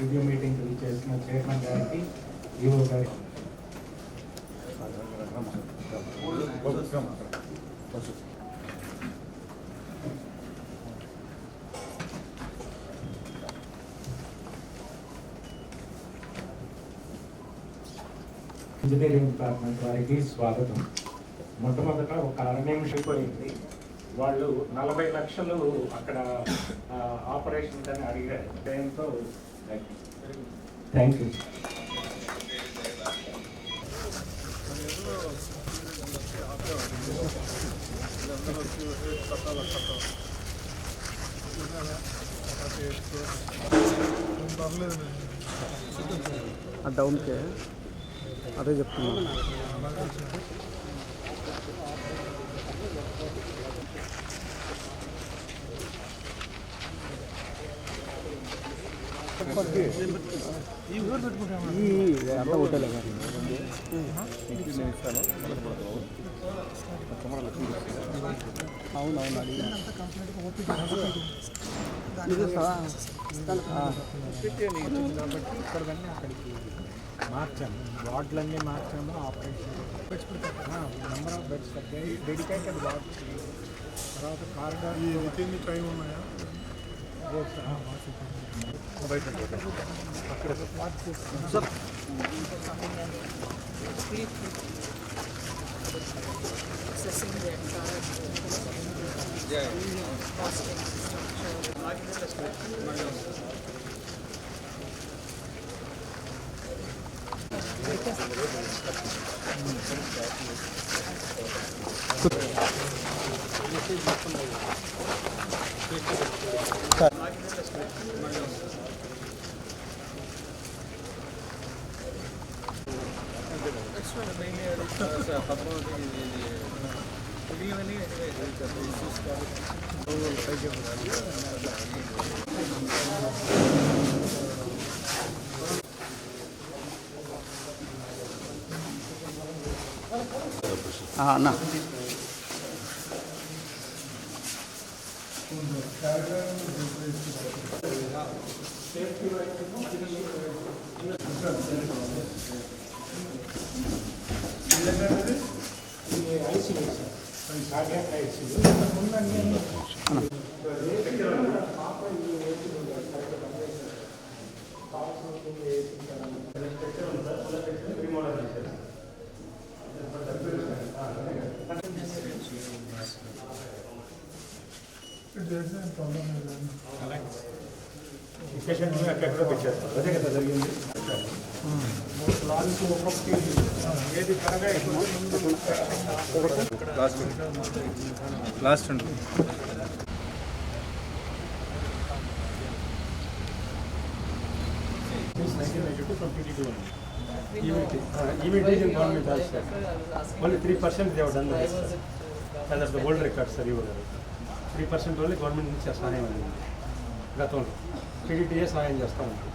Review meeting చేసిన chairman గారికి EO గారికి. ఇంజనీరింగ్ డిపార్ట్మెంట్ వారికి స్వాగతం. మొట్టమొదట ఒక అర నిమిషం వాళ్ళు నలభై లక్షలు అక్కడ ఆపరేషన్ అని అడిగారు. దాంతో థ్యాంక్ యూ ఆ డౌన్కే అదే చెప్తున్నాను అంతా ఒకటేలే అవునవును అడిగిన ఇది సదా మార్చాము వార్డులన్నీ మార్చాము ఆపరేషన్ నెంబర్ ఆఫ్ బెడ్స్ తగ్గాయి డెడికేటెడ్ వార్డ్ తర్వాత కారిడార్ టైం ఉన్నాయా? సార్ కార్డియాక్ ఐసీయూ ఇంతకుముందు అన్ని పాప ఈ ఏసీ ఉంది సరిగ్గా పనిచేయట్లేదు. కాల్స్ ఉంటుంది, ఏసీ ఉంటుంది. ఇలా పెట్టారు ఉందా? ఇలా పెట్టి రిమోడల్ చేశారు. ఈ పేషెంట్ ఎక్కడెక్కడో పెట్టారు అదే కదా జరిగింది లాస్ట్ అండి Since 1992 from PTT only. Even, uh, even it is in government also. Three percent వల్ల గవర్నమెంట్ నుంచి సహాయం అందింది. గతంలో. టీడీటీఏ సహాయం చేస్తూ ఉంటుంది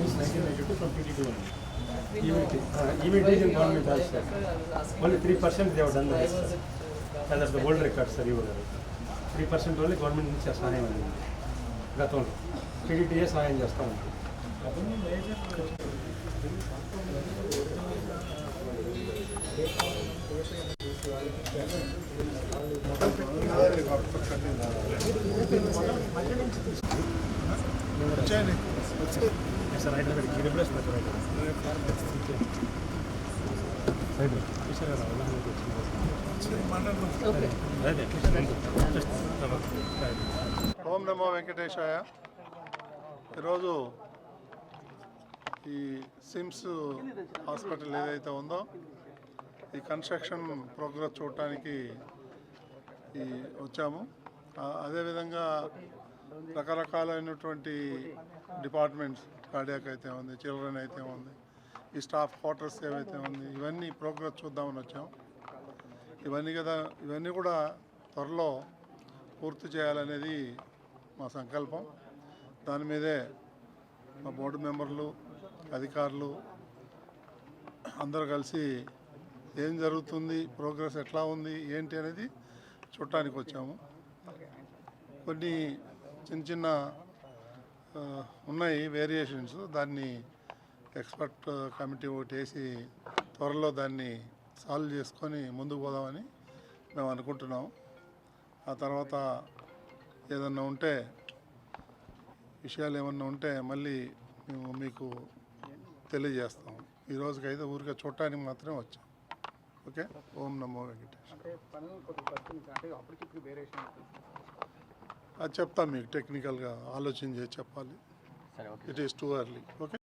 Since 1992 from PTT only. Even, uh, even it is in government also. Only three percent they have done the rest. And that's the old record, sir, you three percent only government నుంచి సహాయం అందింది గతంలో టీడీటీఏ సహాయం చేస్తూ ఉంటుంది sir ఓం నమో వెంకటేశాయ. ఈరోజు ఈ sims hospital ఏదైతే ఉందో ఈ కన్స్ట్రక్షన్ ప్రోగ్రెస్ చూడటానికి ఈ వచ్చాము. అదేవిధంగా రకరకాలైనటువంటి డిపార్ట్మెంట్స్ కార్డియాక్ అయితే ఉంది చిల్డ్రన్ అయితే ఉంది ఈ స్టాఫ్ క్వార్టర్స్ ఏవైతే ఉంది ఇవన్నీ ప్రోగ్రెస్ చూద్దామని వచ్చాం. ఇవన్నీ కదా ఇవన్నీ కూడా త్వరలో పూర్తి చేయాలనేది మా సంకల్పం. దాని మీదే మా బోర్డు మెంబర్లు అధికారులు అందరూ కలిసి ఏం జరుగుతుంది ప్రోగ్రెస్ ఎట్లా ఉంది ఏంటి అనేది చూడటానికి వచ్చాము. కొన్ని చిన్న చిన్న ఉన్నాయి వేరియేషన్స్ దాన్ని ఎక్స్పర్ట్ కమిటీ ఒకటి వేసి త్వరలో దాన్ని సాల్వ్ చేసుకొని ముందుకు పోదామని మేము అనుకుంటున్నాం. ఆ తర్వాత ఏదన్నా ఉంటే విషయాలు ఏమన్నా ఉంటే మళ్ళీ మేము మీకు తెలియజేస్తాం. ఈ రోజుకైతే ఊరికే చూడటానికి మాత్రమే వచ్చాం. ఓకే? ఓం నమో వెంకటేష్ అది చెప్తాం మీకు టెక్నికల్గా ఆలోచన చేసి చెప్పాలి. It is too early okay